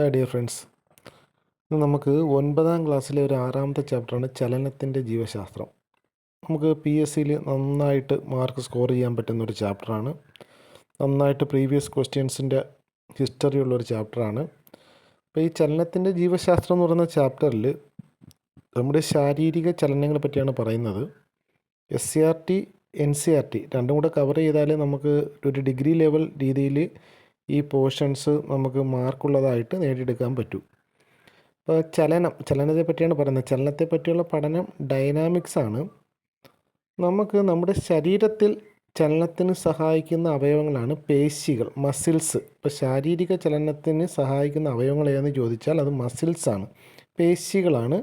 Hi dear friends. നമുക്ക് ഒൻപതാം ക്ലാസ്സിലെ ഒരു ആറാമത്തെ ചാപ്റ്ററാണ് ചലനത്തിന്റെ ജീവശാസ്ത്രം. നമുക്ക് പി എസ് സിയിൽ നന്നായിട്ട് മാർക്ക് സ്കോർ ചെയ്യാൻ പറ്റുന്ന ഒരു ചാപ്റ്ററാണ്. നന്നായിട്ട് പ്രീവിയസ് ക്വസ്റ്റ്യൻസിന്റെ ഹിസ്റ്ററി ഉള്ളൊരു ചാപ്റ്ററാണ്. അപ്പോൾ ഈ ചലനത്തിന്റെ ജീവശാസ്ത്രം എന്ന് പറയുന്ന ചാപ്റ്ററിൽ നമ്മുടെ ശാരീരിക ചലനങ്ങളെ പറ്റിയാണ് പറയുന്നത്. S C R T N C R T രണ്ടും കൂടെ കവർ ചെയ്താൽ നമുക്ക് ഒരു ഡിഗ്രി ലെവൽ രീതിയിൽ ഈ പോർഷൻസ് നമുക്ക് മാർക്കുള്ളതായിട്ട് നേടിയെടുക്കാൻ പറ്റൂ. അപ്പോൾ ചലനം ചലനത്തെ പറ്റിയാണ് പറയുന്നത്. ചലനത്തെ പറ്റിയുള്ള പഠനം ഡൈനാമിക്സ് ആണ്. നമുക്ക് നമ്മുടെ ശരീരത്തിൽ ചലനത്തിന് സഹായിക്കുന്ന അവയവങ്ങളാണ് പേശികൾ മസിൽസ് ഇപ്പോൾ ശാരീരിക ചലനത്തിന് സഹായിക്കുന്ന അവയവങ്ങൾ ഏതെന്ന് ചോദിച്ചാൽ അത് മസിൽസാണ് പേശികളാണ്.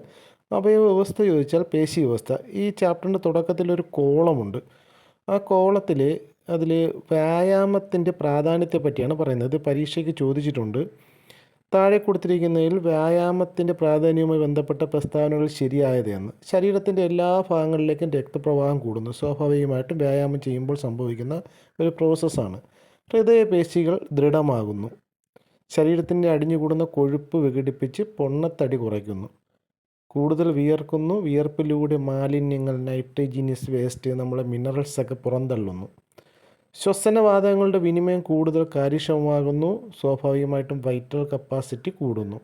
അവയവ വ്യവസ്ഥ ചോദിച്ചാൽ പേശി വ്യവസ്ഥ. ഈ ചാപ്റ്ററിന്റെ തുടക്കത്തിൽ ഒരു കോളമുണ്ട് ആ കോളത്തിൽ അതിൽ വ്യായാമത്തിന്റെ പ്രാധാന്യത്തെ പറ്റിയാണ് പറയുന്നത്. പരീക്ഷയ്ക്ക് ചോദിച്ചിട്ടുണ്ട്. താഴെ കൊടുത്തിരിക്കുന്നതിൽ വ്യായാമത്തിന്റെ പ്രാധാന്യവുമായി ബന്ധപ്പെട്ട പ്രസ്താവനകൾ ശരിയായത് എന്ന് ശരീരത്തിന്റെ എല്ലാ ഭാഗങ്ങളിലേക്കും രക്തപ്രവാഹം കൂടുന്നു. സ്വാഭാവികമായിട്ടും വ്യായാമം ചെയ്യുമ്പോൾ സംഭവിക്കുന്ന ഒരു പ്രോസസ്സാണ്. ഹൃദയപേശികൾ ദൃഢമാകുന്നു. ശരീരത്തിന്റെ അടിഞ്ഞുകൂടുന്ന കൊഴുപ്പ് വിഘടിപ്പിച്ച് പൊണ്ണത്തടി കുറയ്ക്കുന്നു. കൂടുതൽ വിയർക്കുന്നു. വിയർപ്പിലൂടെ മാലിന്യങ്ങൾ നൈട്രജീനിയസ് വേസ്റ്റ് നമ്മളെ മിനറൽസൊക്കെ പുറന്തള്ളുന്നു. ശ്വസനവാതകങ്ങളുടെ വിനിമയം കൂടുതൽ കാര്യക്ഷമമാകുന്നു. സ്വാഭാവികമായിട്ടും വൈറ്റൽ കപ്പാസിറ്റി കൂടുന്നു.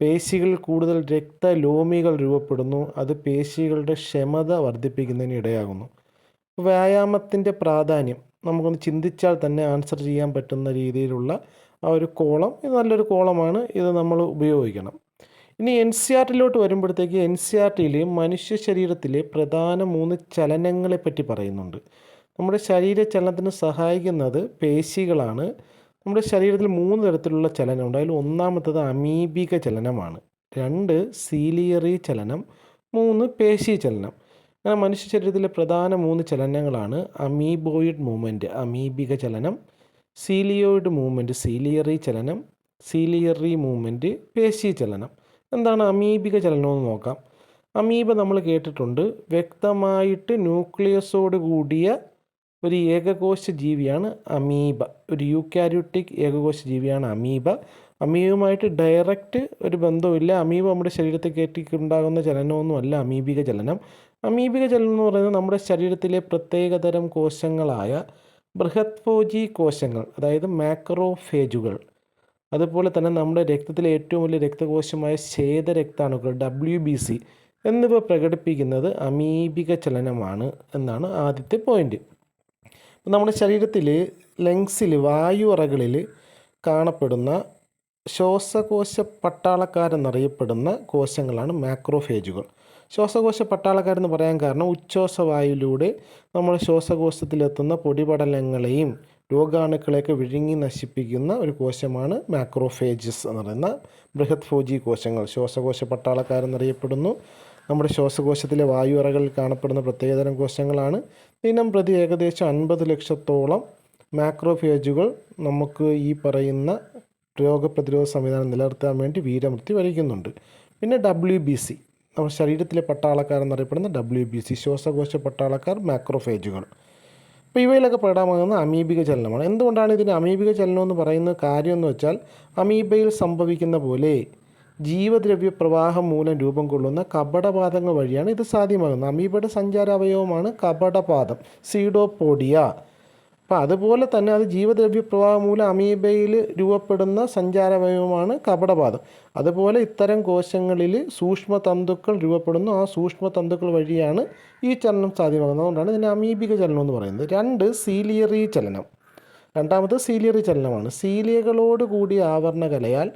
പേശികളിൽ കൂടുതൽ രക്തലോമികൾ രൂപപ്പെടുന്നു. അത് പേശികളുടെ ക്ഷമത വർദ്ധിപ്പിക്കുന്നതിന് ഇടയാകുന്നു. വ്യായാമത്തിന്റെ പ്രാധാന്യം. നമുക്കൊന്ന് ചിന്തിച്ചാൽ തന്നെ ആൻസർ ചെയ്യാൻ പറ്റുന്ന രീതിയിലുള്ള ആ ഒരു കോളം. ഇത് നല്ലൊരു കോളമാണ്. ഇത് നമ്മൾ ഉപയോഗിക്കണം. ഇനി എൻ സി ആർ ടിയിലോട്ട് വരുമ്പോഴത്തേക്ക് എൻ സി ആർ ടിയിൽ മനുഷ്യ ശരീരത്തിലെ പ്രധാന മൂന്ന് ചലനങ്ങളെ പറ്റി പറയുന്നുണ്ട്. നമ്മുടെ ശരീര ചലനത്തിന് സഹായിക്കുന്നത് പേശികളാണ്. നമ്മുടെ ശരീരത്തിൽ മൂന്ന് തരത്തിലുള്ള ചലനമുണ്ട്. അതിൽ ഒന്നാമത്തത് അമീബിക ചലനമാണ്. രണ്ട് സീലിയറി ചലനം. മൂന്ന് പേശി ചലനം. അങ്ങനെ മനുഷ്യ ശരീരത്തിലെ പ്രധാന മൂന്ന് ചലനങ്ങളാണ് അമീബോയിഡ് മൂവ്മെന്റ് അമീബിക ചലനം സീലിയോയിഡ് മൂവ്മെന്റ് സീലിയറി ചലനം സീലിയറി മൂവ്മെന്റ് പേശി ചലനം. എന്താണ് അമീബിക ചലനം എന്ന് നോക്കാം. അമീബ നമ്മൾ കേട്ടിട്ടുണ്ട്. വ്യക്തമായിട്ട് ന്യൂക്ലിയസോട് കൂടിയ ഒരു ഏകകോശ ജീവിയാണ് അമീബ. ഒരു യൂക്യാരിയോട്ടിക് ഏകകോശ ജീവിയാണ് അമീബ. അമീബുമായിട്ട് ഡയറക്റ്റ് ഒരു ബന്ധവുമില്ല. അമീബ നമ്മുടെ ശരീരത്തിൽ കയറ്റിക്കുണ്ടാകുന്ന ചലനമൊന്നുമല്ല അമീബിക ചലനം അമീബിക ചലനം എന്ന് പറയുന്നത് നമ്മുടെ ശരീരത്തിലെ പ്രത്യേകതരം കോശങ്ങളായ ബൃഹത്ഫോജി കോശങ്ങൾ അതായത് മാക്രോഫേജുകൾ. അതുപോലെ തന്നെ നമ്മുടെ രക്തത്തിലെ ഏറ്റവും വലിയ രക്തകോശമായ ശ്വേതരക്താണുക്കൾ ഡബ്ല്യു ബി സി എന്നിവ പ്രകടിപ്പിക്കുന്നത് അമീബിക ചലനമാണ് എന്നാണ് ആദ്യത്തെ പോയിന്റ് നമ്മുടെ ശരീരത്തിൽ ലങ്സിൽ വായു അറകളിൽ കാണപ്പെടുന്ന ശ്വാസകോശ പട്ടാളക്കാരെന്നറിയപ്പെടുന്ന കോശങ്ങളാണ് മാക്രോഫേജുകൾ. ശ്വാസകോശ പട്ടാളക്കാരെന്ന് പറയാൻ കാരണം ഉച്ഛ്വാസവായുവിലൂടെ നമ്മുടെ ശ്വാസകോശത്തിലെത്തുന്ന പൊടിപടലങ്ങളെയും രോഗാണുക്കളെയൊക്കെ വിഴുങ്ങി നശിപ്പിക്കുന്ന ഒരു കോശമാണ് മാക്രോഫേജസ് എന്ന് പറയുന്ന ബൃഹത് ഫോജി കോശങ്ങൾ. ശ്വാസകോശ പട്ടാളക്കാരെന്നറിയപ്പെടുന്നു നമ്മുടെ ശ്വാസകോശത്തിലെ വായു അറകളിൽ കാണപ്പെടുന്ന പ്രത്യേകതരം കോശങ്ങളാണ് ദിനം പ്രതി ഏകദേശം അൻപത് ലക്ഷത്തോളം മാക്രോഫേജുകൾ നമുക്ക് ഈ പറയുന്ന രോഗപ്രതിരോധ സംവിധാനം നിലനിർത്താൻ വേണ്ടി വീരമൃത്യു വരയ്ക്കുന്നുണ്ട് പിന്നെ ഡബ്ല്യു ബി സി നമ്മുടെ ശരീരത്തിലെ പട്ടാളക്കാർ എന്നറിയപ്പെടുന്ന ഡബ്ല്യു ബി സി ശ്വാസകോശ പട്ടാളക്കാർ മാക്രോഫേജുകൾ. അപ്പോൾ ഇവയിലൊക്കെ പ്രകടമാകുന്ന അമീബിക ചലനമാണ്. എന്തുകൊണ്ടാണ് ഇതിന് അമീബിക ചലനം എന്ന് പറയുന്ന കാര്യം എന്ന് വെച്ചാൽ അമീബയിൽ സംഭവിക്കുന്ന പോലെ ജീവദ്രവ്യ പ്രവാഹം മൂലം രൂപം കൊള്ളുന്ന കപടപാദങ്ങൾ വഴിയാണ് ഇത് സാധ്യമാകുന്നത്. അമീബയുടെ സഞ്ചാരാവയവമാണ് കപടപാദം സീഡോപോഡിയ. അപ്പോൾ അതുപോലെ തന്നെ അത് ജീവദ്രവ്യ പ്രവാഹം മൂലം അമീബയിൽ രൂപപ്പെടുന്ന സഞ്ചാരവയവമാണ് കപടപാദം. അതുപോലെ ഇത്തരം കോശങ്ങളിൽ സൂക്ഷ്മ തന്തുക്കൾ രൂപപ്പെടുന്നു. ആ സൂക്ഷ്മ തന്തുക്കൾ വഴിയാണ് ഈ ചലനം സാധ്യമാകുന്നത്. അതുകൊണ്ടാണ് ഇതിനെ അമീബിക ചലനം എന്ന് പറയുന്നത്. രണ്ട് സീലിയറി ചലനം. രണ്ടാമത് സീലിയറി ചലനമാണ്. സീലിയകളോട് കൂടിയ ആവരണകലയാൽ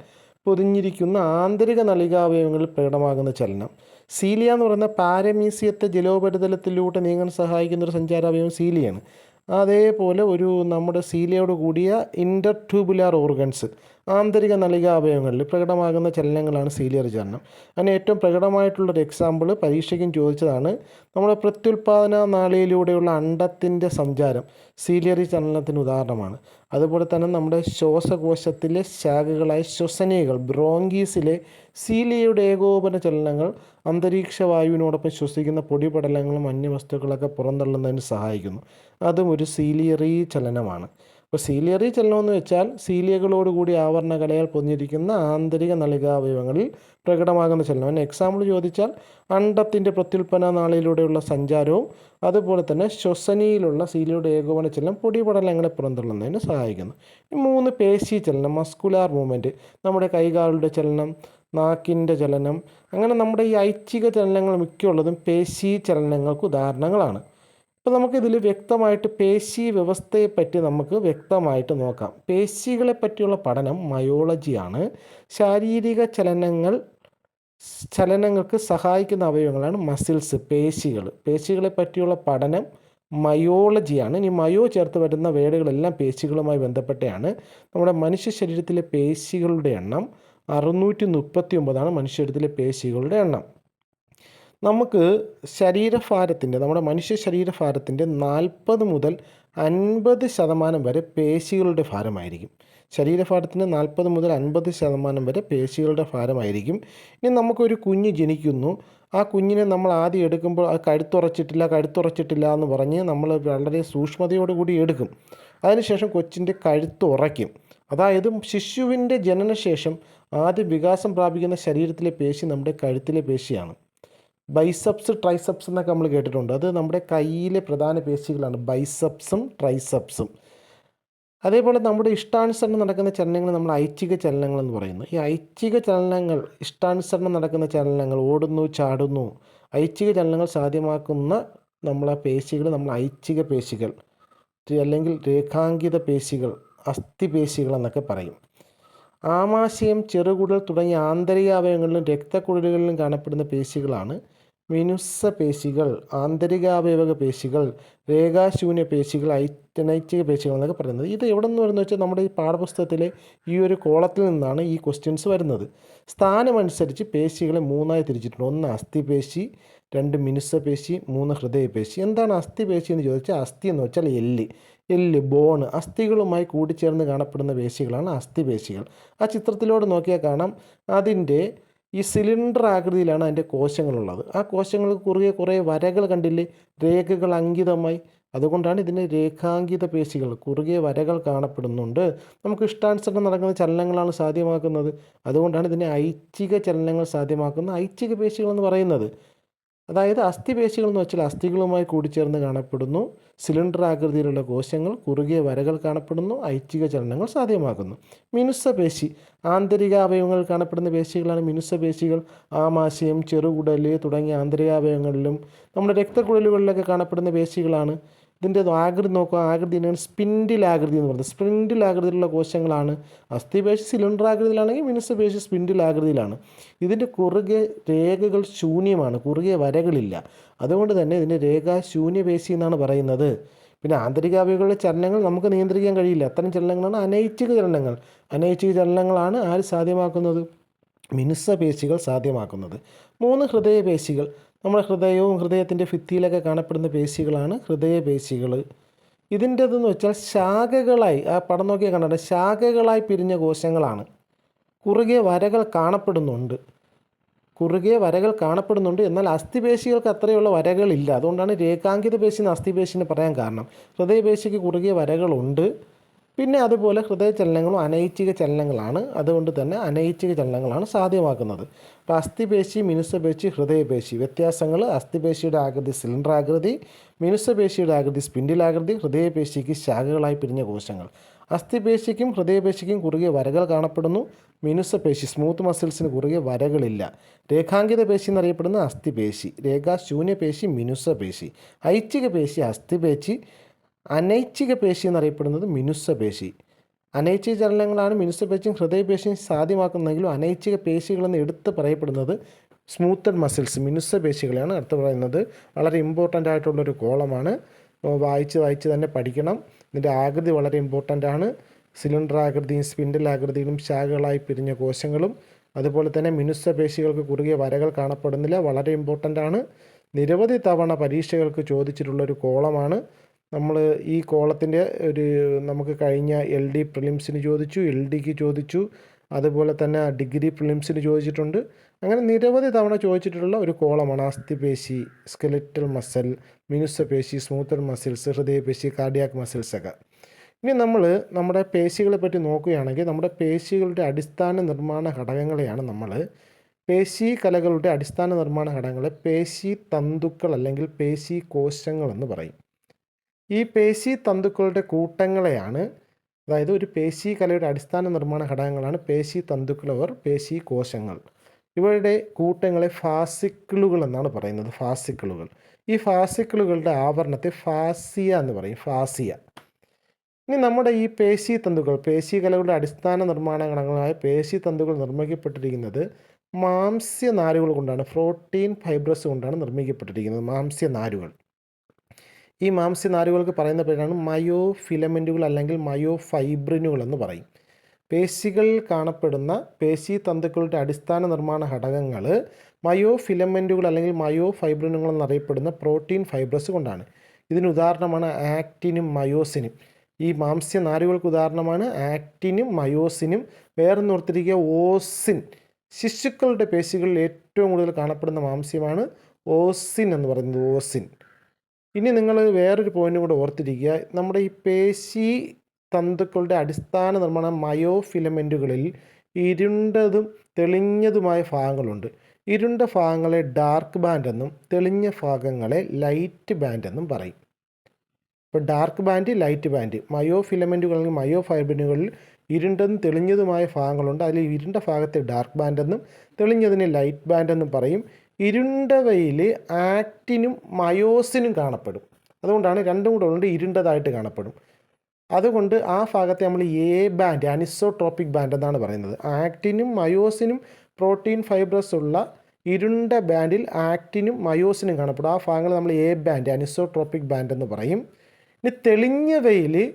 പൊതിഞ്ഞിരിക്കുന്ന ആന്തരിക നളികാവയവങ്ങളിൽ പ്രകടമാകുന്ന ചലനം. സീലിയ എന്ന് പറയുന്ന പാരമീസിയത്തെ ജലോപരിതലത്തിലൂടെ നീങ്ങാൻ സഹായിക്കുന്ന ഒരു സഞ്ചാരാവയവം സീലിയാണ്. അതേപോലെ ഒരു നമ്മുടെ സീലിയോട് കൂടിയ ഇന്റർ ട്യൂബുലാർ ഓർഗൻസ് ആന്തരിക നളികാവയവങ്ങളിൽ പ്രകടമാകുന്ന ചലനങ്ങളാണ് സീലിയർ ചലനം. അതിന് ഏറ്റവും പ്രകടമായിട്ടുള്ളൊരു എക്സാമ്പിൾ പരീക്ഷയ്ക്കും ചോദിച്ചതാണ് നമ്മുടെ പ്രത്യുൽപാദന നാളിയിലൂടെയുള്ള അണ്ടത്തിന്റെ സഞ്ചാരം സീലിയറി ചലനത്തിന് ഉദാഹരണമാണ്. അതുപോലെ തന്നെ നമ്മുടെ ശ്വാസകോശത്തിലെ ശാഖകളായ ശ്വസനീകൾ ബ്രോങ്കീസിലെ സീലിയയുടെ ഏകോപന ചലനങ്ങൾ അന്തരീക്ഷ വായുവിനോടൊപ്പം ശ്വസിക്കുന്ന പൊടിപടലങ്ങളും അന്യവസ്തുക്കളൊക്കെ പുറന്തള്ളുന്നതിന് സഹായിക്കുന്നു. അതും ഒരു സീലിയറി ചലനമാണ്. അപ്പോൾ സീലിയറി ചലനം എന്ന് വെച്ചാൽ സീലിയകളോടുകൂടി ആവരണ കലയാൽ പൊതിഞ്ഞിരിക്കുന്ന ആന്തരിക നളികാവയവങ്ങളിൽ പ്രകടമാകുന്ന ചലനം. അതിന് എക്സാമ്പിൾ ചോദിച്ചാൽ അണ്ടത്തിന്റെ പ്രത്യുൽപ്പന്ന നാളിലൂടെയുള്ള സഞ്ചാരവും അതുപോലെ തന്നെ ശ്വസനിയിലുള്ള സീലിയുടെ ഏകോപന ചലനം പൊടിപടലങ്ങളെ പുറന്തള്ളുന്നതിന് സഹായിക്കുന്നു. ഈ മൂന്ന് പേശി ചലനം മസ്കുലാർ മൂവ്മെന്റ് നമ്മുടെ കൈകാലുടെ ചലനം നാക്കിന്റെ ചലനം അങ്ങനെ നമ്മുടെ ഈ ഐച്ഛിക ചലനങ്ങൾ മിക്കുള്ളതും പേശി ചലനങ്ങൾക്ക് ഉദാഹരണങ്ങളാണ്. അപ്പോൾ നമുക്കിതിൽ വ്യക്തമായിട്ട് പേശി വ്യവസ്ഥയെപ്പറ്റി നമുക്ക് വ്യക്തമായിട്ട് നോക്കാം. പേശികളെ പറ്റിയുള്ള പഠനം മയോളജിയാണ് ശാരീരിക ചലനങ്ങൾ ചലനങ്ങൾക്ക് സഹായിക്കുന്ന അവയവങ്ങളാണ് മസിൽസ് പേശികൾ. പേശികളെ പറ്റിയുള്ള പഠനം മയോളജിയാണ് ഇനി മയോ ചേർത്ത് വരുന്ന വേടുകളെല്ലാം പേശികളുമായി ബന്ധപ്പെട്ടാണ് നമ്മുടെ മനുഷ്യ ശരീരത്തിലെ പേശികളുടെ എണ്ണം അറുന്നൂറ്റി മുപ്പത്തി ഒമ്പതാണ് മനുഷ്യ ശരീരത്തിലെ പേശികളുടെ എണ്ണം. നമുക്ക് ശരീരഭാരത്തിന്റെ നമ്മുടെ മനുഷ്യ ശരീരഭാരത്തിന്റെ നാൽപ്പത് മുതൽ അൻപത് ശതമാനം വരെ പേശികളുടെ ഭാരമായിരിക്കും. ശരീരഭാരത്തിന്റെ നാൽപ്പത് മുതൽ അൻപത് ശതമാനം വരെ പേശികളുടെ ഭാരമായിരിക്കും. ഇനി നമുക്കൊരു കുഞ്ഞ് ജനിക്കുന്നു. ആ കുഞ്ഞിനെ നമ്മൾ ആദ്യം എടുക്കുമ്പോൾ അത് കഴുത്തുറച്ചിട്ടില്ല കഴുത്തുറച്ചിട്ടില്ല എന്ന് പറഞ്ഞ് നമ്മൾ വളരെ സൂക്ഷ്മതയോടുകൂടി എടുക്കും. അതിനുശേഷം കൊച്ചിന്റെ കഴുത്ത് ഉറയ്ക്കും. അതായത് ശിശുവിന്റെ ജനനശേഷം ആദ്യം വികാസം പ്രാപിക്കുന്ന ശരീരത്തിലെ പേശി നമ്മുടെ കഴുത്തിലെ പേശിയാണ്. ബൈസപ്സ് ട്രൈസപ്സ് എന്നൊക്കെ നമ്മൾ കേട്ടിട്ടുണ്ട്. അത് നമ്മുടെ കയ്യിലെ പ്രധാന പേശികളാണ്. ബൈസപ്സും ട്രൈസപ്സും. അതേപോലെ നമ്മുടെ ഇഷ്ടാനുസരണം നടക്കുന്ന ചലനങ്ങൾ നമ്മൾ ഐച്ഛിക ചലനങ്ങൾ എന്ന് പറയുന്നു. ഈ ഐച്ഛിക ചലനങ്ങൾ ഇഷ്ടാനുസരണം നടക്കുന്ന ചലനങ്ങൾ ഓടുന്നു ചാടുന്നു ഐച്ഛിക ചലനങ്ങൾ സാധ്യമാക്കുന്ന നമ്മളെ പേശികൾ നമ്മൾ ഐച്ഛിക പേശികൾ അല്ലെങ്കിൽ രേഖാങ്കിത പേശികൾ അസ്ഥി പേശികൾ എന്നൊക്കെ പറയും. ആമാശയം ചെറുകുടൽ തുടങ്ങിയ ആന്തരിക അവയവങ്ങളിലും രക്തക്കുഴലുകളിലും കാണപ്പെടുന്ന പേശികളാണ് മിനുസ പേശികൾ ആന്തരികാവയവക പേശികൾ രേഖാശൂന്യ പേശികൾ ഐറ്റനൈറ്റിക പേശികൾ എന്നൊക്കെ പറയുന്നത്. ഇത് എവിടെ നിന്ന് വരുന്നത് വെച്ചാൽ നമ്മുടെ ഈ പാഠപുസ്തകത്തിലെ ഈ ഒരു കോളത്തിൽ നിന്നാണ് ഈ ക്വസ്റ്റ്യൻസ് വരുന്നത്. സ്ഥാനമനുസരിച്ച് പേശികളെ മൂന്നായി തിരിച്ചിട്ടുണ്ട്. ഒന്ന് അസ്ഥിപേശി രണ്ട് മിനുസ പേശി മൂന്ന് ഹൃദയപേശി. എന്താണ് അസ്ഥിപേശി എന്ന് ചോദിച്ചാൽ അസ്ഥി എന്ന് വെച്ചാൽ എല്ല്. എല്ല് ബോൺ അസ്ഥികളുമായി കൂടിച്ചേർന്ന് കാണപ്പെടുന്ന പേശികളാണ് അസ്ഥിപേശികൾ. ആ ചിത്രത്തിലൂടെ നോക്കിയാൽ കാണാം. അതിന്റെ ഈ സിലിണ്ടർ ആകൃതിയിലാണ് അതിന്റെ കോശങ്ങളുള്ളത്. ആ കോശങ്ങൾ കുറുകെ കുറേ വരകൾ കണ്ടില്ലേ? രേഖകൾ അങ്കിതമായി. അതുകൊണ്ടാണ് ഇതിന് രേഖാങ്കിത പേശികൾ കുറുകെ വരകൾ കാണപ്പെടുന്നുണ്ട്. നമുക്ക് ഇഷ്ടാനുസരണം നടക്കുന്ന ചലനങ്ങളാണ് സാധ്യമാക്കുന്നത്. അതുകൊണ്ടാണ് ഇതിനെ ഐച്ഛിക ചലനങ്ങൾ സാധ്യമാക്കുന്ന ഐച്ഛിക പേശികൾ എന്ന് പറയുന്നത്. അതായത് അസ്ഥിപേശികൾ എന്ന് വെച്ചാൽ അസ്ഥികളുമായി കൂടിച്ചേർന്ന് കാണപ്പെടുന്നു. സിലിണ്ടർ ആകൃതിയിലുള്ള കോശങ്ങൾ കുറുകിയ വരകൾ കാണപ്പെടുന്നു ഐച്ഛിക ചലനങ്ങൾ സാധ്യമാകുന്നു മിനുസ പേശി ആന്തരിക അവയവങ്ങൾ കാണപ്പെടുന്ന പേശികളാണ് മിനുസ പേശികൾ ആമാശയം ചെറുകുടൽ തുടങ്ങിയ ആന്തരികാവയവങ്ങളിലും നമ്മുടെ രക്തക്കുഴലുകളിലൊക്കെ കാണപ്പെടുന്ന പേശികളാണ്. ഇതിന്റെ ആകൃതി നോക്കുക. ആകൃതി തന്നെയാണ് സ്പിൻഡിൽ ആകൃതി എന്ന് പറയുന്നത്. സ്പിൻഡിൽ ആകൃതിയിലുള്ള കോശങ്ങളാണ് അസ്ഥിപേശി സിലിണ്ടർ ആകൃതിയിലാണെങ്കിൽ മിനുസപേശി സ്പിൻഡിൽ ആകൃതിയിലാണ്. ഇതിന്റെ കുറുകെ രേഖകൾ ശൂന്യമാണ്. കുറുകെ വരകളില്ല. അതുകൊണ്ട് തന്നെ ഇതിന്റെ രേഖ ശൂന്യപേശി എന്നാണ് പറയുന്നത്. പിന്നെ ആന്തരികാവയവങ്ങളുടെ ചലനങ്ങൾ നമുക്ക് നിയന്ത്രിക്കാൻ കഴിയില്ല. അത്തരം ചലനങ്ങളാണ് അനൈച്ഛിക ചലനങ്ങൾ. അനൈച്ഛിക ചലനങ്ങളാണ് ആര് സാധ്യമാക്കുന്നത്? മിനുസ പേശികൾ സാധ്യമാക്കുന്നത്. മൂന്ന് ഹൃദയപേശികൾ. നമ്മുടെ ഹൃദയവും ഹൃദയത്തിന്റെ ഭിത്തിയിലൊക്കെ കാണപ്പെടുന്ന പേശികളാണ് ഹൃദയ ഹൃദയപേശികൾ ഇതിന്റെതെന്ന് വെച്ചാൽ ശാഖകളായി ആ പടം നോക്കിയാൽ കണ്ടത് ശാഖകളായി പിരിഞ്ഞ കോശങ്ങളാണ്. കുറുകെ വരകൾ കാണപ്പെടുന്നുണ്ട്. കുറുകെ വരകൾ കാണപ്പെടുന്നുണ്ട്. എന്നാൽ അസ്ഥിപേശികൾക്ക് അത്രയുള്ള വരകളില്ല. അതുകൊണ്ടാണ് രേഖാങ്കിത പേശി എന്ന് അസ്ഥിപേശിനെ പറയാൻ കാരണം. ഹൃദയപേശിക്ക് കുറുകെ വരകളുണ്ട്. പിന്നെ അതുപോലെ ഹൃദയചലനങ്ങളും അനൈച്ഛിക ചലനങ്ങളാണ്. അതുകൊണ്ട് തന്നെ അനൈച്ഛിക ചലനങ്ങളാണ് സാധ്യമാക്കുന്നത്. അപ്പോൾ അസ്ഥിപേശി മിനുസപേശി ഹൃദയപേശി. വ്യത്യാസങ്ങൾ അസ്ഥിപേശിയുടെ ആകൃതി സിലിണ്ടർ ആകൃതി മിനുസപേശിയുടെ ആകൃതി സ്പിൻഡിൽ ആകൃതി ഹൃദയപേശിക്ക് ശാഖകളായി പിരിഞ്ഞ കോശങ്ങൾ. അസ്ഥിപേശിക്കും ഹൃദയപേശിക്കും കുറുകെ വരകൾ കാണപ്പെടുന്നു. മിനുസപേശി സ്മൂത്ത് മസിൽസിന് കുറുകെ വരകളില്ല. രേഖാങ്കിത പേശി എന്നറിയപ്പെടുന്ന അസ്ഥിപേശി. രേഖാശൂന്യപേശി മിനുസപേശി. ഐച്ഛിക പേശി അസ്ഥിപേശി. അനൈച്ഛിക പേശി എന്നറിയപ്പെടുന്നത് മിനുസ പേശി അനൈച്ഛിക ചലനങ്ങളാണ് മിനുസ പേശിയും ഹൃദയപേശിയും സാധ്യമാക്കുന്നതെങ്കിലും അനൈച്ഛിക പേശികളെന്ന് എടുത്ത് പറയപ്പെടുന്നത് സ്മൂത്തഡ് മസിൽസ് മിനുസ പേശികളെയാണ് അടുത്ത് പറയുന്നത് വളരെ ഇമ്പോർട്ടന്റ് ആയിട്ടുള്ളൊരു കോളമാണ്. വായിച്ച് വായിച്ച് തന്നെ പഠിക്കണം. ഇതിന്റെ ആകൃതി വളരെ ഇമ്പോർട്ടന്റ് ആണ്. സിലിണ്ടർ ആകൃതിയും സ്പിൻഡിൽ ആകൃതിയിലും ശാഖകളായി പിരിഞ്ഞ കോശങ്ങളും അതുപോലെ തന്നെ മിനുസ പേശികൾക്ക് കുറുകിയ വരകൾ കാണപ്പെടുന്നില്ല. വളരെ ഇമ്പോർട്ടന്റ് ആണ്. നിരവധി തവണ പരീക്ഷകൾക്ക് ചോദിച്ചിട്ടുള്ളൊരു കോളമാണ്. നമ്മൾ ഈ കോളത്തിന്റെ ഒരു നമുക്ക് കഴിഞ്ഞ എൽ ഡി പ്രിലിംസിന് ചോദിച്ചു എൽ ഡിക്ക് ചോദിച്ചു അതുപോലെ തന്നെ ഡിഗ്രി പ്രിലിംസിന് ചോദിച്ചിട്ടുണ്ട്. അങ്ങനെ നിരവധി തവണ ചോദിച്ചിട്ടുള്ള ഒരു കോളമാണ് അസ്ഥിപേശി സ്കെലറ്റൽ മസിൽ മിനുസപേശി സ്മൂത്തൽ മസിൽസ് ഹൃദയപേശി കാർഡിയാക് മസിൽസ് ഒക്കെ ഇനി നമ്മൾ നമ്മുടെ പേശികളെ പറ്റി നോക്കുകയാണെങ്കിൽ നമ്മുടെ പേശികളുടെ അടിസ്ഥാന നിർമ്മാണ ഘടകങ്ങളെയാണ് നമ്മൾ പേശി കലകളുടെ അടിസ്ഥാന നിർമ്മാണ ഘടകങ്ങളെ പേശി തന്തുക്കൾ അല്ലെങ്കിൽ പേശി കോശങ്ങൾ എന്ന് പറയും. ഈ പേശി തന്തുക്കളുടെ കൂട്ടങ്ങളെയാണ് അതായത് ഒരു പേശി കലയുടെ അടിസ്ഥാന നിർമ്മാണ ഘടകങ്ങളാണ് പേശി തന്തുക്കൾ അവർ പേശി കോശങ്ങൾ. ഇവരുടെ കൂട്ടങ്ങളെ ഫാസിക്കിളുകൾ എന്നാണ് പറയുന്നത് ഫാസിക്കിളുകൾ. ഈ ഫാസിക്കിളുകളുടെ ആവരണത്തെ ഫാസിയ എന്ന് പറയും ഫാസിയ. ഇനി നമ്മുടെ ഈ പേശി തന്തുക്കൾ പേശി കലകളുടെ അടിസ്ഥാന നിർമ്മാണ ഘടകങ്ങളായ പേശി തന്തുക്കൾ നിർമ്മിക്കപ്പെട്ടിരിക്കുന്നത് മാംസ്യ നാരുകൾ കൊണ്ടാണ് പ്രോട്ടീൻ ഫൈബ്രസ് കൊണ്ടാണ് നിർമ്മിക്കപ്പെട്ടിരിക്കുന്നത് മാംസ്യ നാരുകൾ ഈ മാംസ്യ നാരുകൾക്ക് പറയുന്ന പേരാണ് മയോ ഫിലമെന്റുകൾ അല്ലെങ്കിൽ മയോ ഫൈബ്രിനുകൾ എന്ന് പറയും. പേശികളിൽ കാണപ്പെടുന്ന പേശി തന്തുക്കളുടെ അടിസ്ഥാന നിർമ്മാണ ഘടകങ്ങൾ മയോ ഫിലമെന്റുകൾ അല്ലെങ്കിൽ മയോ ഫൈബ്രിനുകൾ എന്നറിയപ്പെടുന്ന പ്രോട്ടീൻ ഫൈബ്രസ് കൊണ്ടാണ്. ഇതിന് ഉദാഹരണമാണ് ആക്റ്റിനും മയോസിനും. ഈ മാംസ്യ നാരുകൾക്ക് ഉദാഹരണമാണ് ആക്റ്റിനും മയോസിനും. വേറെ നിർത്തിരിക്കുക ഓസിൻ. ശിശുക്കളുടെ പേശികളിൽ ഏറ്റവും കൂടുതൽ കാണപ്പെടുന്ന മാംസ്യമാണ് ഓസിൻ എന്ന് പറയുന്നത് ഓസിൻ. ഇനി നിങ്ങൾ വേറൊരു പോയിന്റ് കൂടെ ഓർത്തിരിക്കുക. നമ്മുടെ ഈ പേശി തന്തുക്കളുടെ അടിസ്ഥാന നിർമ്മാണം മയോ ഫിലമെന്റുകളിൽ ഇരുണ്ടതും തെളിഞ്ഞതുമായ ഭാഗങ്ങളുണ്ട്. ഇരുണ്ട ഭാഗങ്ങളെ ഡാർക്ക് ബാൻഡ് എന്നും തെളിഞ്ഞ ഭാഗങ്ങളെ ലൈറ്റ് ബാൻഡ് എന്നും പറയും. ഇപ്പോൾ ഡാർക്ക് ബാൻഡ് ലൈറ്റ് ബാൻഡ് മയോ ഫിലമെന്റുകൾ അല്ലെങ്കിൽ മയോ ഫൈബ്രിനുകളിൽ ഇരുണ്ടതും തെളിഞ്ഞതുമായ ഭാഗങ്ങളുണ്ട്. അതിൽ ഇരുണ്ട ഭാഗത്തെ ഡാർക്ക് ബാൻഡ് എന്നും തെളിഞ്ഞതിനെ ലൈറ്റ് ബാൻഡ് എന്നും പറയും. ഇരുണ്ടവയിൽ ആക്റ്റിനും മയോസിനും കാണപ്പെടും. അതുകൊണ്ടാണ് രണ്ടും കൂടെ ഉള്ളത് ഇരുണ്ടതായിട്ട് കാണപ്പെടും. അതുകൊണ്ട് ആ ഭാഗത്തെ നമ്മൾ എ ബാൻഡ് അനിസോട്രോപ്പിക് ബാൻഡ് എന്നാണ് പറയുന്നത്. ആക്റ്റിനും മയോസിനും പ്രോട്ടീൻ ഫൈബ്രസ് ഉള്ള ഇരുണ്ട ബാൻഡിൽ ആക്റ്റിനും മയോസിനും കാണപ്പെടും. ആ ഭാഗങ്ങൾ നമ്മൾ എ ബാൻഡ് അനിസോട്രോപ്പിക് ബാൻഡ് എന്ന് പറയും. ഇനി തെളിഞ്ഞവയിൽ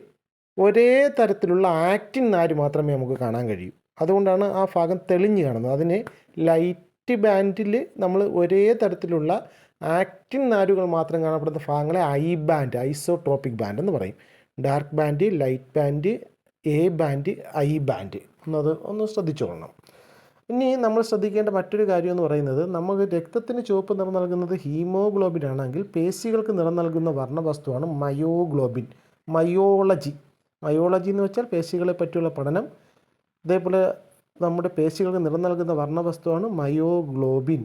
ഒരേ തരത്തിലുള്ള ആക്റ്റിൻ നാര് മാത്രമേ നമുക്ക് കാണാൻ കഴിയൂ. അതുകൊണ്ടാണ് ആ ഭാഗം തെളിഞ്ഞ് കാണുന്നത്. അതിനെ ലൈറ്റ് ബാൻഡിൽ നമ്മൾ ഒരേ തരത്തിലുള്ള ആക്റ്റിൻ നാരുകൾ മാത്രം കാണപ്പെടുന്ന ഭാഗങ്ങളെ ഐ ബാൻഡ് ഐസോട്രോപ്പിക് ബാൻഡ് എന്ന് പറയും. Dark band light band A band I band. എന്നത് ഒന്ന് ശ്രദ്ധിച്ചോളണം. ഇനി നമ്മൾ ശ്രദ്ധിക്കേണ്ട മറ്റൊരു കാര്യം എന്ന് പറയുന്നത് നമുക്ക് രക്തത്തിന് ചുവപ്പ് നിറം നൽകുന്നത് ഹീമോഗ്ലോബിൻ ആണെങ്കിൽ പേശികൾക്ക് നിറം നൽകുന്ന വർണവസ്തുവാണ് മയോഗ്ലോബിൻ മയോളജി. മയോളജി എന്ന് വെച്ചാൽ പേശികളെ പറ്റിയുള്ള പഠനം. ഇതേപോലെ നമ്മുടെ പേശികൾക്ക് നിറം നൽകുന്ന വർണവസ്തുവാണ് മയോഗ്ലോബിൻ.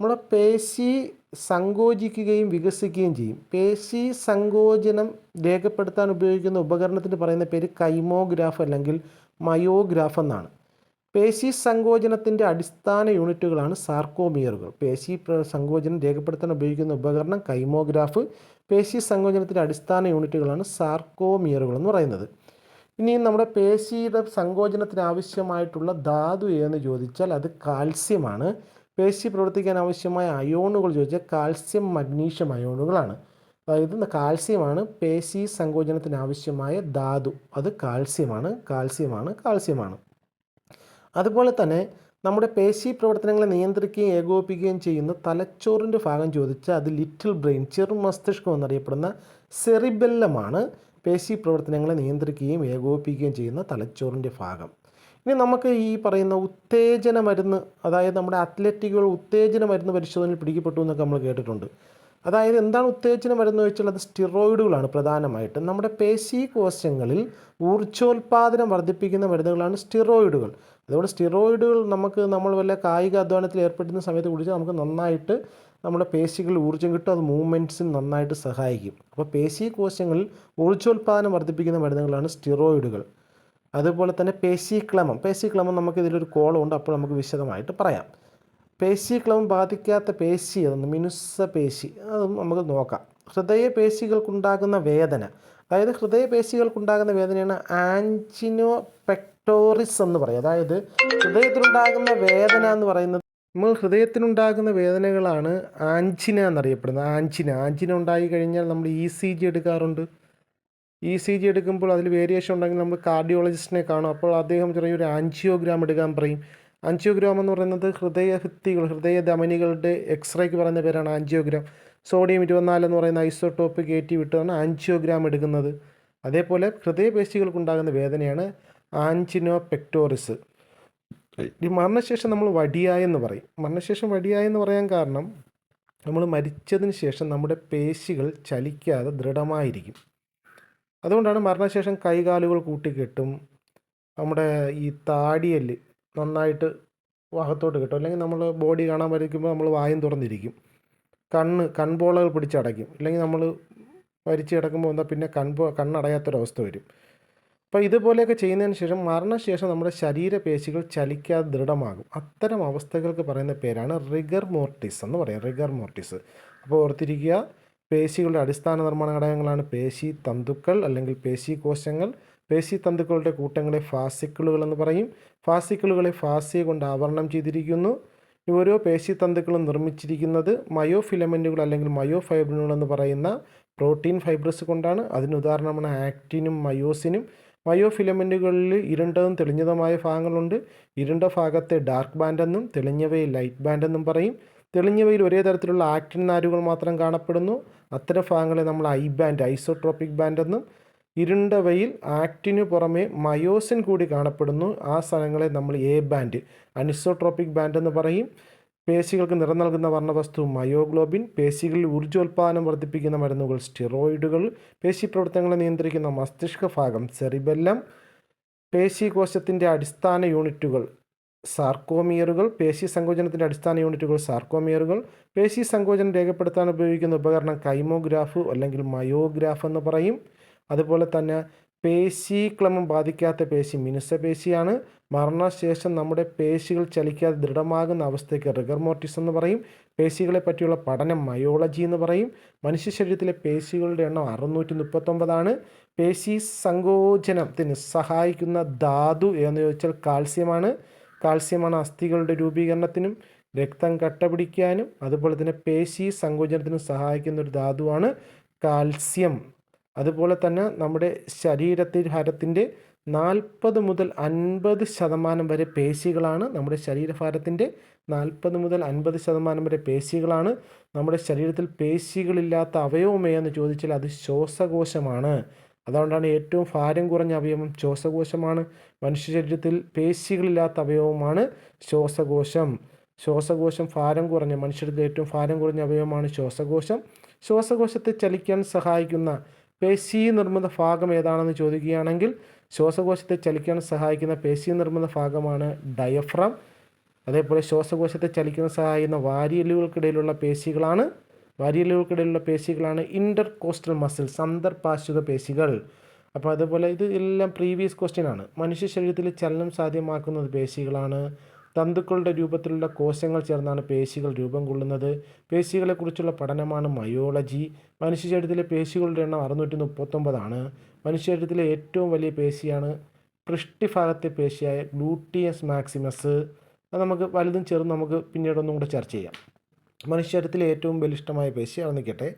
നമ്മുടെ പേശി സങ്കോചിക്കുകയും വികസിക്കുകയും ചെയ്യും. പേശി സങ്കോചനം രേഖപ്പെടുത്താൻ ഉപയോഗിക്കുന്ന ഉപകരണത്തിന് പറയുന്ന പേര് കൈമോഗ്രാഫ് അല്ലെങ്കിൽ മയോഗ്രാഫ് എന്നാണ്. പേശി സങ്കോചനത്തിന്റെ അടിസ്ഥാന യൂണിറ്റുകളാണ് സാർക്കോമിയറുകൾ. പേശി സങ്കോചനം രേഖപ്പെടുത്താൻ ഉപയോഗിക്കുന്ന ഉപകരണം കൈമോഗ്രാഫ്. പേശി സങ്കോചനത്തിന്റെ അടിസ്ഥാന യൂണിറ്റുകളാണ് സാർക്കോമിയറുകൾ എന്ന് പറയുന്നത്. ഇനി നമ്മുടെ പേശിയുടെ സങ്കോചനത്തിന് ആവശ്യമായിട്ടുള്ള ധാതു ഏതെന്ന് ചോദിച്ചാൽ അത് കാൽസ്യമാണ്. പേശി പ്രവർത്തിക്കാൻ ആവശ്യമായ അയോണുകൾ ചോദിച്ചാൽ കാൽസ്യം മഗ്നീഷ്യം അയോണുകളാണ്. അതായത് കാൽസ്യമാണ് പേശി സങ്കോചനത്തിന് ആവശ്യമായ ധാതു അത് കാൽസ്യമാണ് കാൽസ്യമാണ് കാൽസ്യമാണ്. അതുപോലെ തന്നെ നമ്മുടെ പേശി പ്രവർത്തനങ്ങളെ നിയന്ത്രിക്കുകയും ഏകോപിപ്പിക്കുകയും ചെയ്യുന്ന തലച്ചോറിന്റെ ഭാഗം ചോദിച്ചാൽ അത് ലിറ്റിൽ ബ്രെയിൻ ചെറു മസ്തിഷ്കം എന്നറിയപ്പെടുന്ന സെറിബെല്ലമാണ്. പേശി പ്രവർത്തനങ്ങളെ നിയന്ത്രിക്കുകയും ഏകോപിപ്പിക്കുകയും ചെയ്യുന്ന തലച്ചോറിന്റെ ഭാഗം. ഇനി നമുക്ക് ഈ പറയുന്ന ഉത്തേജന മരുന്ന് അതായത് നമ്മുടെ അത്ലറ്റിക്കുകൾ ഉത്തേജന മരുന്ന് പരിശോധനയിൽ പിടിക്കപ്പെട്ടു എന്നൊക്കെ നമ്മൾ കേട്ടിട്ടുണ്ട്. അതായത് എന്താണ് ഉത്തേജന മരുന്ന് ചോദിച്ചാൽ അത് സ്റ്റിറോയിഡുകളാണ് പ്രധാനമായിട്ടും. നമ്മുടെ പേശി കോശങ്ങളിൽ ഊർജോൽപാദനം വർദ്ധിപ്പിക്കുന്ന മരുന്നുകളാണ് സ്റ്റിറോയിഡുകൾ. അതുകൊണ്ട് സ്റ്റിറോയിഡുകൾ നമുക്ക് നമ്മൾ വല്ല കായിക അധ്വാനത്തിൽ ഏർപ്പെടുന്ന സമയത്ത് കുടിച്ചാൽ നമുക്ക് നന്നായിട്ട് നമ്മുടെ പേശികളിൽ ഊർജം കിട്ടും അത് മൂവ്മെന്റ്സിന് നന്നായിട്ട് സഹായിക്കും. അപ്പോൾ പേശി കോശങ്ങളിൽ ഊർജോൽപാദനം വർദ്ധിപ്പിക്കുന്ന മരുന്നുകളാണ് സ്റ്റിറോയിഡുകൾ അതുപോലെ തന്നെ പേശിക്ലമം പേശിക്ലമം നമുക്ക് ഇതിലൊരു കോളമുണ്ട് അപ്പോൾ നമുക്ക് വിശദമായിട്ട് പറയാം. പേശിക്ലമം ബാധിക്കാത്ത പേശി അതൊന്ന് മിനുസ പേശി അത് നമുക്ക് നോക്കാം. ഹൃദയ പേശികൾക്കുണ്ടാകുന്ന വേദന. അതായത് ഹൃദയ പേശികൾക്കുണ്ടാകുന്ന വേദനയാണ് ആൻജിനോ പെക്ടോറിസ് എന്ന് പറയും അതായത് ഹൃദയത്തിലുണ്ടാകുന്ന വേദന എന്ന് പറയുന്നത് നമ്മൾ ഹൃദയത്തിനുണ്ടാകുന്ന വേദനകളാണ് ആഞ്ചിന എന്നറിയപ്പെടുന്നത്. ആഞ്ചിന ആഞ്ചിന ഉണ്ടായി കഴിഞ്ഞാൽ നമ്മൾ ഇ സി ജി എടുക്കാറുണ്ട്. ഇ സി ജി എടുക്കുമ്പോൾ അതിൽ വേരിയേഷൻ ഉണ്ടെങ്കിൽ നമ്മൾ കാർഡിയോളജിസ്റ്റിനെ കാണും. അപ്പോൾ അദ്ദേഹം ചെറിയൊരു ആഞ്ചിയോഗ്രാം എടുക്കാൻ പറയും. ആഞ്ചിയോഗ്രാം എന്ന് പറയുന്നത് ഹൃദയഭിത്തികൾ ഹൃദയ ധമനികളുടെ എക്സ്റേക്ക് പറയുന്ന പേരാണ് ആഞ്ചിയോഗ്രാം സോഡിയം ഇരുപത്തിനാല് എന്ന് പറയുന്ന ഐസോടോപ്പ് കയറ്റി വിട്ടാണ് ആഞ്ചിയോഗ്രാം എടുക്കുന്നത്. അതേപോലെ ഹൃദയപേശികൾക്കുണ്ടാകുന്ന വേദനയാണ് ആഞ്ചിനോ പെക്ടോറിസ് ഈ മരണശേഷം നമ്മൾ വടിയായെന്ന് പറയും. മരണശേഷം വടിയായെന്ന് പറയാൻ കാരണം നമ്മൾ മരിച്ചതിന് ശേഷം നമ്മുടെ പേശികൾ ചലിക്കാതെ ദൃഢമായിരിക്കും. അതുകൊണ്ടാണ് മരണശേഷം കൈകാലുകൾ കൂട്ടിക്കെട്ടും നമ്മുടെ ഈ താടിയൽ നന്നായിട്ട് വാഹത്തോട്ട് കിട്ടും. അല്ലെങ്കിൽ നമ്മൾ ബോഡി കാണാൻ വരയ്ക്കുമ്പോൾ നമ്മൾ വായും തുറന്നിരിക്കും. കണ്ണ് കൺപോളകൾ പിടിച്ചടയ്ക്കും. അല്ലെങ്കിൽ നമ്മൾ മരിച്ചു കിടക്കുമ്പോൾ എന്താ പിന്നെ കൺപോ കണ്ണടയാത്തൊരവസ്ഥ വരും. അപ്പോൾ ഇതുപോലെയൊക്കെ ചെയ്യുന്നതിന് ശേഷം മരണശേഷം നമ്മുടെ ശരീരപേശികൾ ചലിക്കാതെ ദൃഢമാകും. അത്തരം അവസ്ഥകൾക്ക് പറയുന്ന പേരാണ് റിഗർ മോർട്ടിസ് എന്ന് പറയും. റിഗർ മോർട്ടിസ് അപ്പോൾ ഓർത്തിരിക്കുക പേശികളുടെ അടിസ്ഥാന നിർമ്മാണ ഘടകങ്ങളാണ് പേശി തന്തുക്കൾ അല്ലെങ്കിൽ പേശി കോശങ്ങൾ. പേശി തന്തുക്കളുടെ കൂട്ടങ്ങളെ ഫാസിക്കിളുകൾ എന്ന് പറയും. ഫാസിക്കിളുകളെ ഫാസിയ കൊണ്ട് ആവരണം ചെയ്തിരിക്കുന്നു. ഓരോ പേശി തന്തുക്കളും നിർമ്മിച്ചിരിക്കുന്നത് മയോ ഫിലമെന്റുകൾ അല്ലെങ്കിൽ മയോ ഫൈബ്രിനുകൾ എന്ന് പറയുന്ന പ്രോട്ടീൻ ഫൈബ്രസ് കൊണ്ടാണ്. അതിന് ഉദാഹരണമാണ് ആക്റ്റിനും മയോസിനും. മയോ ഫിലമെന്റുകളിൽ ഇരുണ്ടതും തെളിഞ്ഞതുമായ ഭാഗങ്ങളുണ്ട്. ഇരുണ്ട ഭാഗത്തെ ഡാർക്ക് ബാൻഡ് എന്നും തെളിഞ്ഞവയെ ലൈറ്റ് ബാൻഡ് എന്നും പറയും. തെളിഞ്ഞവയിൽ ഒരേ തരത്തിലുള്ള ആക്ടിൻ നാരുകൾ മാത്രം കാണപ്പെടുന്നു. അത്തരം ഭാഗങ്ങളെ നമ്മൾ ഐ ബാൻഡ് ഐസോട്രോപിക് ബാൻഡ് എന്നും ഇരുണ്ടവയിൽ ആക്ടിനു പുറമെ മയോസിൻ കൂടി കാണപ്പെടുന്നു. ആ സ്ഥലങ്ങളെ നമ്മൾ എ ബാൻഡ് അനിസോട്രോപിക് ബാൻഡ് എന്ന് പറയും. പേശികൾക്ക് നിറം നൽകുന്ന വർണവസ്തു മയോഗ്ലോബിൻ പേശികളിൽ ഊർജോൽപാദനം വർദ്ധിപ്പിക്കുന്ന മരുന്നുകൾ സ്റ്റിറോയിഡുകൾ പേശി പ്രവർത്തനങ്ങളെ നിയന്ത്രിക്കുന്ന മസ്തിഷ്ക ഭാഗം സെറിബെല്ലം പേശികോശത്തിന്റെ അടിസ്ഥാന യൂണിറ്റുകൾ സാർക്കോമിയറുകൾ പേശി സങ്കോചനത്തിന്റെ അടിസ്ഥാന യൂണിറ്റുകൾ സാർക്കോമിയറുകൾ പേശി സങ്കോചനം രേഖപ്പെടുത്താൻ ഉപയോഗിക്കുന്ന ഉപകരണം കൈമോഗ്രാഫ് അല്ലെങ്കിൽ മയോഗ്രാഫ് എന്ന് പറയും. അതുപോലെ തന്നെ പേശീക്ലമം ബാധിക്കാത്ത പേശി മിനുസ പേശിയാണ്. മരണശേഷം നമ്മുടെ പേശികൾ ചലിക്കാതെ ദൃഢമാകുന്ന അവസ്ഥയ്ക്ക് റിഗർമോട്ടിസ് എന്ന് പറയും. പേശികളെ പറ്റിയുള്ള പഠനം മയോളജി എന്ന് പറയും. മനുഷ്യ ശരീരത്തിലെ പേശികളുടെ എണ്ണം അറുന്നൂറ്റി മുപ്പത്തൊമ്പതാണ് പേശി സങ്കോചനത്തിന് സഹായിക്കുന്ന ധാതു എന്ന് ചോദിച്ചാൽ കാൽസ്യമാണ്. കാൽസ്യമാണ് അസ്ഥികളുടെ രൂപീകരണത്തിനും രക്തം കട്ട പിടിക്കാനും അതുപോലെ തന്നെ പേശി സങ്കോചനത്തിനും സഹായിക്കുന്ന ഒരു ധാതുവാണ് കാൽസ്യം. അതുപോലെ തന്നെ നമ്മുടെ ശരീരത്തിൽ ഹരത്തിന്റെ നാൽപ്പത് മുതൽ അൻപത് ശതമാനം വരെ പേശികളാണ് നമ്മുടെ ശരീരഭാരത്തിന്റെ നാൽപ്പത് മുതൽ അൻപത് ശതമാനം വരെ പേശികളാണ്. നമ്മുടെ ശരീരത്തിൽ പേശികളില്ലാത്ത അവയവമേ എന്ന് ചോദിച്ചാൽ അത് ശ്വാസകോശമാണ്. അതുകൊണ്ടാണ് ഏറ്റവും ഭാരം കുറഞ്ഞ അവയവം ശ്വാസകോശമാണ്. മനുഷ്യ ശരീരത്തിൽ പേശികളില്ലാത്ത അവയവമാണ് ശ്വാസകോശം. ശ്വാസകോശം ഭാരം കുറഞ്ഞ മനുഷ്യരുടെ ഏറ്റവും ഭാരം കുറഞ്ഞ അവയവമാണ് ശ്വാസകോശം. ശ്വാസകോശത്തെ ചലിക്കാൻ സഹായിക്കുന്ന പേശി നിർമ്മിത ഭാഗം ഏതാണെന്ന് ചോദിക്കുകയാണെങ്കിൽ ശ്വാസകോശത്തെ ചലിക്കാൻ സഹായിക്കുന്ന പേശി നിർമ്മിത ഭാഗമാണ് ഡയഫ്രം. അതേപോലെ ശ്വാസകോശത്തെ ചലിക്കാൻ സഹായിക്കുന്ന വാരിയലുകൾക്കിടയിലുള്ള പേശികളാണ്. വാരിയലുകൾക്കിടയിലുള്ള പേശികളാണ് ഇന്റർ കോസ്റ്റൽ മസിൽസ് അന്തർപാർശ്വിക പേശികൾ. അപ്പോൾ അതുപോലെ ഇത് എല്ലാം പ്രീവിയസ് ക്വസ്റ്റ്യൻ ആണ്. മനുഷ്യ ശരീരത്തിൽ ചലനം സാധ്യമാക്കുന്നത് പേശികളാണ്. തന്തുക്കളുടെ രൂപത്തിലുള്ള കോശങ്ങൾ ചേർന്നാണ് പേശികൾ രൂപം കൊള്ളുന്നത്. പേശികളെക്കുറിച്ചുള്ള പഠനമാണ് മയോളജി. മനുഷ്യ ശരീരത്തിലെ പേശികളുടെ എണ്ണം അറുന്നൂറ്റി മുപ്പത്തൊമ്പതാണ് മനുഷ്യ ശരീരത്തിലെ ഏറ്റവും വലിയ പേശിയാണ് പൃഷ്ടിഭാഗത്തെ പേശിയായ ഗ്ലൂട്ടിയസ് മാക്സിമസ്. അത് നമുക്ക് വലുതും ചെറുതും നമുക്ക് പിന്നീട് ഒന്നും കൂടെ ചർച്ച ചെയ്യാം. മനുഷ്യ ശരീരത്തിലെ ഏറ്റവും ബലിഷ്ടമായ പേശി അത് നിൽക്കട്ടെ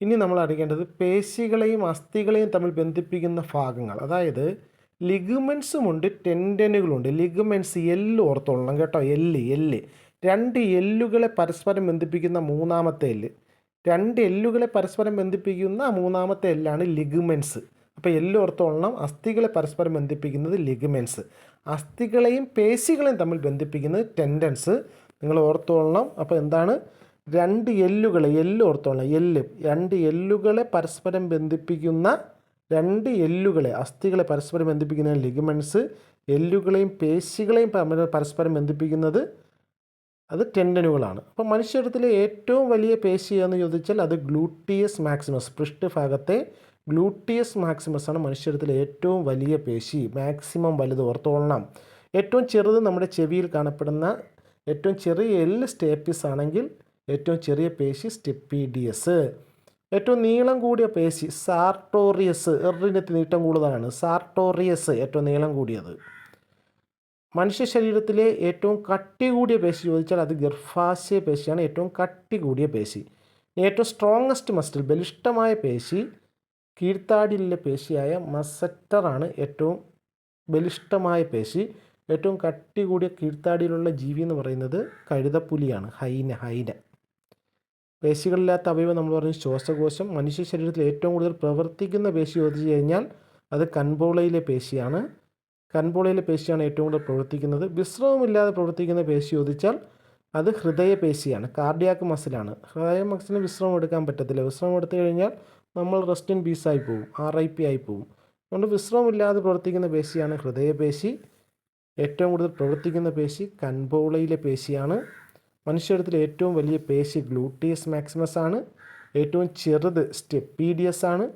ഇനി നമ്മൾ അറിയേണ്ടത് പേശികളെയും അസ്ഥികളെയും തമ്മിൽ ബന്ധിപ്പിക്കുന്ന ഭാഗങ്ങൾ. അതായത് ലിഗമെൻസുമുണ്ട് ടെൻഡനുകളുണ്ട്. ലിഗമെൻസ് എല്ല് ഓർത്തോളണം കേട്ടോ എല്ല് എല്ല് രണ്ട് എല്ലുകളെ പരസ്പരം ബന്ധിപ്പിക്കുന്ന മൂന്നാമത്തെ എല്ല് രണ്ട് എല്ലുകളെ പരസ്പരം ബന്ധിപ്പിക്കുന്ന മൂന്നാമത്തെ എല്ലാണ് ലിഗമെൻസ്. അപ്പോൾ എല്ല് ഓർത്തോളണം അസ്ഥികളെ പരസ്പരം ബന്ധിപ്പിക്കുന്നത് ലിഗമെൻസ്. അസ്ഥികളെയും പേശികളെയും തമ്മിൽ ബന്ധിപ്പിക്കുന്നത് ടെൻഡൻസ്. നിങ്ങൾ ഓർത്തോളണം അപ്പോൾ എന്താണ്? രണ്ട് എല്ലുകളെ എല്ല് ഓർത്തോളണം എല്ല് രണ്ട് എല്ലുകളെ പരസ്പരം ബന്ധിപ്പിക്കുന്ന രണ്ട് എല്ലുകളെ അസ്ഥികളെ പരസ്പരം ബന്ധിപ്പിക്കുന്ന ലിഗമെൻസ് എല്ലുകളെയും പേശികളെയും പരസ്പരം ബന്ധിപ്പിക്കുന്നത് അത് ടെൻഡനുകളാണ്. അപ്പോൾ മനുഷ്യരത്തിലെ ഏറ്റവും വലിയ പേശി എന്ന് ചോദിച്ചാൽ അത് ഗ്ലൂട്ടിയസ് മാക്സിമസ് പൃഷ്ഠഭാഗത്തെ ഗ്ലൂട്ടിയസ് മാക്സിമസ് ആണ് മനുഷ്യരത്തിലെ ഏറ്റവും വലിയ പേശി മാക്സിമം വലുത് ഓർത്തോളണം. ഏറ്റവും ചെറുത് നമ്മുടെ ചെവിയിൽ കാണപ്പെടുന്ന ഏറ്റവും ചെറിയ എല്ല് സ്റ്റേപ്പിസ് ആണെങ്കിൽ ഏറ്റവും ചെറിയ പേശി സ്റ്റെപ്പീഡിയസ്. ഏറ്റവും നീളം കൂടിയ പേശി സാർട്ടോറിയസ് എറിനത്ത് നീട്ടം കൂടുതലാണ്. സാർട്ടോറിയസ് ഏറ്റവും നീളം കൂടിയത്. മനുഷ്യ ശരീരത്തിലെ ഏറ്റവും കട്ടി കൂടിയ പേശി ചോദിച്ചാൽ അത് ഗർഭാശയ പേശിയാണ്. ഏറ്റവും കട്ടി കൂടിയ പേശി. ഏറ്റവും സ്ട്രോങ്ങസ്റ്റ് മസിൽ ബലിഷ്ടമായ പേശി കീഴ്ത്താടിയിലെ പേശിയായ മസറ്ററാണ് ഏറ്റവും ബലിഷ്ടമായ പേശി. ഏറ്റവും കട്ടി കൂടിയ കീഴ്ത്താടിയിലുള്ള ജീവി എന്ന് പറയുന്നത് കഴുതപ്പുലിയാണ്. ഹൈന ഹൈന. പേശികളില്ലാത്ത അവയവം നമ്മൾ പറഞ്ഞു ശ്വാസകോശം മനുഷ്യ ശരീരത്തിൽ ഏറ്റവും കൂടുതൽ പ്രവർത്തിക്കുന്ന പേശി ചോദിച്ചു കഴിഞ്ഞാൽ അത് കൺപോളയിലെ പേശിയാണ്. കൺപോളയിലെ പേശിയാണ് ഏറ്റവും കൂടുതൽ പ്രവർത്തിക്കുന്നത്. വിശ്രമമില്ലാതെ പ്രവർത്തിക്കുന്ന പേശി ചോദിച്ചാൽ അത് ഹൃദയപേശിയാണ് കാർഡിയാക്ക് മസിലാണ് ഹൃദയ മസിലിന് വിശ്രമം എടുക്കാൻ പറ്റത്തില്ല. വിശ്രമം എടുത്തു കഴിഞ്ഞാൽ നമ്മൾ റെസ്റ്റ് ഇൻ ആയി പോകും ആർ ഐ പി ആയി പോവും. അതുകൊണ്ട് വിശ്രമമില്ലാതെ പ്രവർത്തിക്കുന്ന പേശിയാണ് ഹൃദയപേശി ഏറ്റവും കൂടുതൽ പ്രവർത്തിക്കുന്ന പേശി കൺപോളയിലെ പേശിയാണ്. മനുഷ്യരത്തിലെ ഏറ്റവും വലിയ പേശി ഗ്ലൂട്ടിയസ് മാക്സിമസ് ആണ്. ഏറ്റവും ചെറുത് സ്റ്റെപ്പീഡിയസ് ആണ്.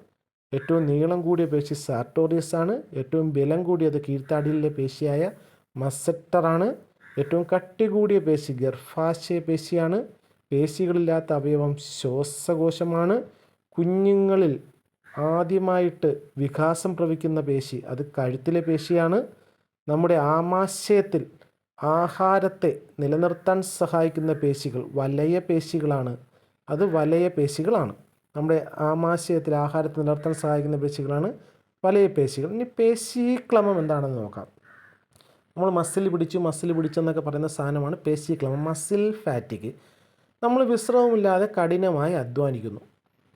ഏറ്റവും നീളം കൂടിയ പേശി സാർട്ടോറിയസ് ആണ്. ഏറ്റവും ബലം കൂടിയത് കീഴ്ത്താടിയിലെ പേശിയായ മസറ്ററാണ് ഏറ്റവും കട്ടി കൂടിയ പേശി ഗർഭാശയ പേശിയാണ്. പേശികളില്ലാത്ത അവയവം ശ്വാസകോശമാണ്. കുഞ്ഞുങ്ങളിൽ ആദ്യമായിട്ട് വികാസം പ്രവിക്കുന്ന പേശി അത് കഴുത്തിലെ പേശിയാണ്. നമ്മുടെ ആമാശയത്തിൽ ആഹാരത്തെ നിലനിർത്താൻ സഹായിക്കുന്ന പേശികൾ വലയ പേശികളാണ്. അത് വലയ പേശികളാണ്. നമ്മുടെ ആമാശയത്തിൽ ആഹാരത്തെ നിലനിർത്താൻ സഹായിക്കുന്ന പേശികളാണ് വലയ പേശികൾ. ഇനി പേശീക്ലമം എന്താണെന്ന് നോക്കാം. നമ്മൾ മസിൽ പിടിച്ചു മസിൽ പിടിച്ചെന്നൊക്കെ പറയുന്ന സാധനമാണ് പേശീക്ലമം മസിൽ ഫാറ്റിക് നമ്മൾ വിശ്രമമില്ലാതെ കഠിനമായി അധ്വാനിക്കുന്നു.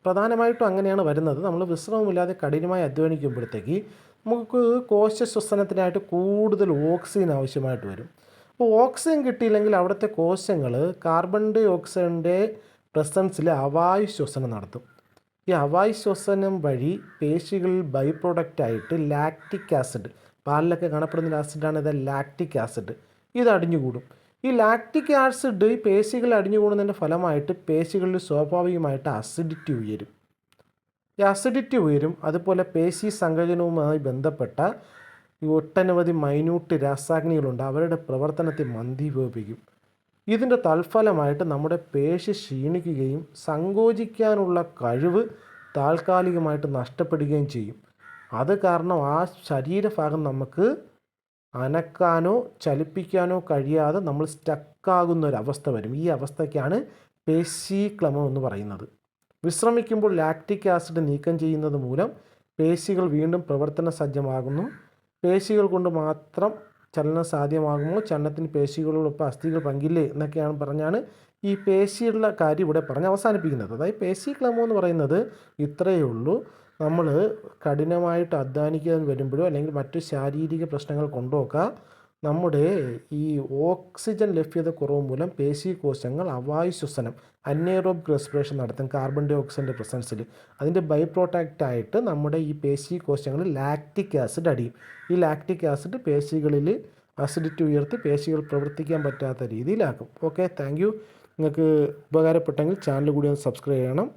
പ്രധാനമായിട്ടും അങ്ങനെയാണ് വരുന്നത്. നമ്മൾ വിശ്രമമില്ലാതെ കഠിനമായി അധ്വാനിക്കുമ്പോഴത്തേക്ക് നമുക്ക് കോശ ശ്വസനത്തിനായിട്ട് കൂടുതൽ ഓക്സിജൻ ആവശ്യമായിട്ട് വരും. അപ്പോൾ ഓക്സിജൻ കിട്ടിയില്ലെങ്കിൽ അവിടുത്തെ കോശങ്ങൾ കാർബൺ ഡൈ ഓക്സൈഡിന്റെ പ്രസൻസിൽ അവായു ശ്വസനം നടത്തും. ഈ അവായു ശ്വസനം വഴി പേശികളിൽ ബൈ പ്രൊഡക്റ്റായിട്ട് ലാക്റ്റിക് ആസിഡ് പാലിലൊക്കെ കാണപ്പെടുന്ന ആസിഡാണ് ഇത് ലാക്റ്റിക് ആസിഡ് ഇത് അടിഞ്ഞുകൂടും. ഈ ലാക്റ്റിക് ആസിഡ് പേശികൾ അടിഞ്ഞുകൂടുന്നതിന്റെ ഫലമായിട്ട് പേശികളിൽ സ്വാഭാവികമായിട്ട് അസിഡിറ്റി ഉയരും. ഈ അസിഡിറ്റി ഉയരും. അതുപോലെ പേശി സങ്കോചനവുമായി ബന്ധപ്പെട്ട ഈ ഒട്ടനവധി മൈന്യൂട്ട് രാസാഗ്നികളുണ്ട്. അവരുടെ പ്രവർത്തനത്തെ മന്ദീഭവിപ്പിക്കും. ഇതിന്റെ തൽഫലമായിട്ട് നമ്മുടെ പേശി ക്ഷീണിക്കുകയും സങ്കോചിക്കാനുള്ള കഴിവ് താൽക്കാലികമായിട്ട് നഷ്ടപ്പെടുകയും ചെയ്യും. അത് കാരണം ആ ശരീരഭാഗം നമുക്ക് അനക്കാനോ ചലിപ്പിക്കാനോ കഴിയാതെ നമ്മൾ സ്റ്റക്കാകുന്ന അവസ്ഥ വരും. ഈ അവസ്ഥയ്ക്കാണ് പേശീക്ലമം എന്ന് പറയുന്നത്. വിശ്രമിക്കുമ്പോൾ ലാക്റ്റിക് ആസിഡ് നീക്കം ചെയ്യുന്നത് മൂലം പേശികൾ വീണ്ടും പ്രവർത്തന സജ്ജമാകുന്നു പേശികൾ കൊണ്ട് മാത്രം ചലനം സാധ്യമാകുമോ ചലനത്തിന് പേശികളോടൊപ്പം അസ്ഥികൾ പങ്കില്ലേ എന്നൊക്കെയാണ് പറഞ്ഞാണ് ഈ പേശിയുള്ള കാര്യം ഇവിടെ പറഞ്ഞ് അവസാനിപ്പിക്കുന്നത്. അതായത് പേശി ക്ലമോ എന്ന് പറയുന്നത് ഇത്രയേ ഉള്ളൂ. നമ്മൾ കഠിനമായിട്ട് അധ്വാനിക്കാൻ വരുമ്പോഴോ അല്ലെങ്കിൽ മറ്റു ശാരീരിക പ്രശ്നങ്ങൾ കൊണ്ടുമൊക്കെ നമ്മുടെ ഈ ഓക്സിജൻ ലഭ്യത കുറവ് മൂലം പേശി കോശങ്ങൾ അവായു ശ്വസനം അന്നേറോബ് റെസ്പിറേഷൻ നടത്തും കാർബൺ ഡൈ ഓക്സൈഡിന്റെ പ്രസൻസിൽ അതിന്റെ ബൈ പ്രോഡക്റ്റ് ആയിട്ട് നമ്മുടെ ഈ പേശി കോശങ്ങളിൽ ലാക്റ്റിക് ആസിഡ് അടിയും. ഈ ലാക്റ്റിക് ആസിഡ് പേശികളിൽ അസിഡിറ്റി ഉയർത്തി പേശികൾ പ്രവർത്തിക്കാൻ പറ്റാത്ത രീതിയിലാക്കും. ഓക്കെ താങ്ക് നിങ്ങൾക്ക് ഉപകാരപ്പെട്ടെങ്കിൽ ചാനൽ കൂടി ഒന്ന് സബ്സ്ക്രൈബ് ചെയ്യണം.